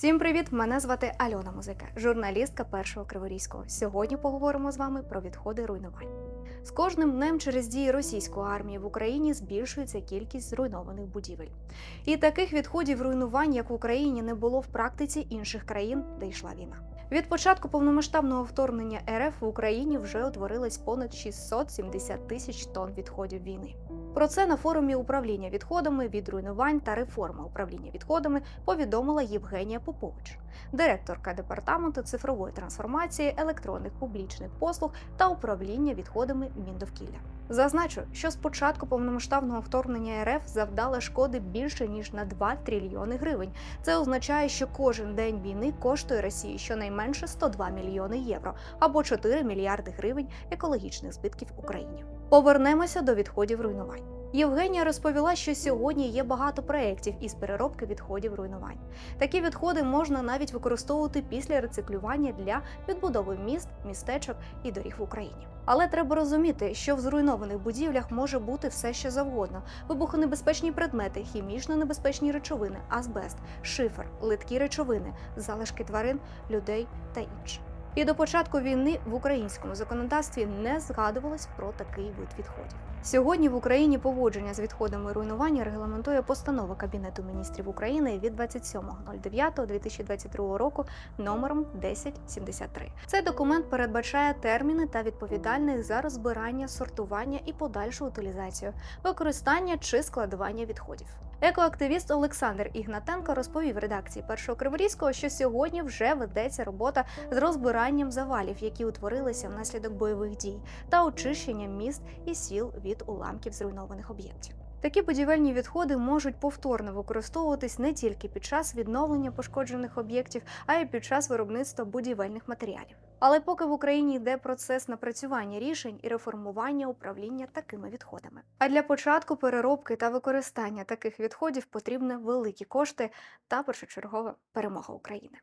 Всім привіт! Мене звати Альона Музика, журналістка першого Криворізького. Сьогодні поговоримо з вами про відходи руйнувань. З кожним днем через дії російської армії в Україні збільшується кількість зруйнованих будівель. І таких відходів руйнувань, як в Україні, не було в практиці інших країн, де йшла війна. Від початку повномасштабного вторгнення РФ в Україні вже утворилось понад 670 тисяч тонн відходів війни. Про це на форумі управління відходами від руйнувань та реформи управління відходами повідомила Євгенія Попович, директорка департаменту цифрової трансформації електронних публічних послуг та управління відходами Міндовкілля. Зазначу, що з початку повномасштабного вторгнення РФ завдала шкоди більше ніж на 2 трильйони гривень. Це означає, що кожен день війни коштує Росії щонайменше 102 мільйони євро або 4 мільярди гривень екологічних збитків Україні. Повернемося до відходів руйнувань. Євгенія розповіла, що сьогодні є багато проєктів із переробки відходів руйнувань. Такі відходи можна навіть використовувати після рециклювання для відбудови міст, містечок і доріг в Україні. Але треба розуміти, що в зруйнованих будівлях може бути все що завгодно: вибухонебезпечні предмети, хімічно небезпечні речовини, азбест, шифер, литкі речовини, залишки тварин, людей та інше. І до початку війни в українському законодавстві не згадувалось про такий вид відходів. Сьогодні в Україні поводження з відходами руйнування регламентує постанова Кабінету міністрів України від 27.09.2022 року номером 1073. Цей документ передбачає терміни та відповідальних за розбирання, сортування і подальшу утилізацію, використання чи складування відходів. Екоактивіст Олександр Ігнатенко розповів редакції першого Криворізького, що сьогодні вже ведеться робота з розбиранням завалів, які утворилися внаслідок бойових дій, та очищенням міст і сіл від уламків зруйнованих об'єктів. Такі будівельні відходи можуть повторно використовуватись не тільки під час відновлення пошкоджених об'єктів, а й під час виробництва будівельних матеріалів. Але поки в Україні йде процес напрацювання рішень і реформування управління такими відходами. А для початку переробки та використання таких відходів потрібні великі кошти та першочергова перемога України.